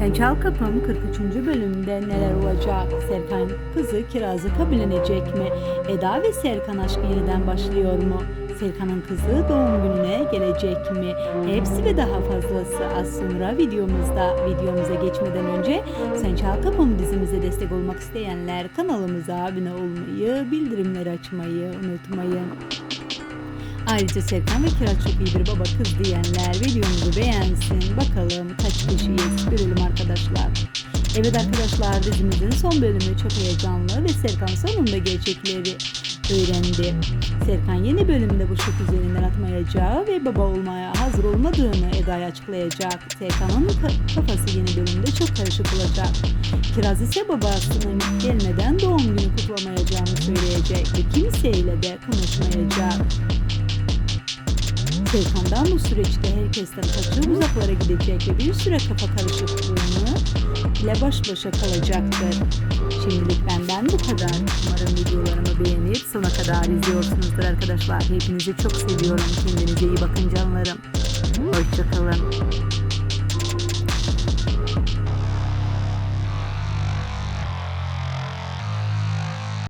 Ben Çal Kapım 43. bölümde neler olacak? Serkan kızı Kiraz'ı kabullenecek mi? Eda ve Serkan aşkı yeniden başlıyor mu? Serkan'ın kızı doğum gününe gelecek mi? Hepsi ve daha fazlası az sonra videomuzda. Videomuza geçmeden önce Sen Çal Kapım dizimize destek olmak isteyenler kanalımıza abone olmayı, bildirimleri açmayı unutmayın. Ayrıca Serkan ve Kiraz çok iyi bir baba kız diyenler videomuzu beğensin. Bakalım Evet arkadaşlar dizimizin son bölümü çok heyecanlı ve Serkan sonunda gerçekleri öğrendi. Serkan yeni bölümde bu şok üzerinden atmayacağı ve baba olmaya hazır olmadığını Eda'ya açıklayacak. Serkan'ın ka- kafası yeni bölümde çok karışık olacak. Kiraz ise babasının gelmeden doğum günü kutlamayacağını söyleyecek ve kimseyle de konuşmayacak. Serkan'dan bu süreçte herkesten kaçıp uzaklara gidecek ve bir süre kafa karışıklığını ile baş başa kalacaktır. Şimdilik benden bu kadar. Umarım videolarımı beğenip sona kadar izliyorsunuzdur arkadaşlar. Hepinizi çok seviyorum. Kendinize iyi bakın canlarım. Hoşçakalın.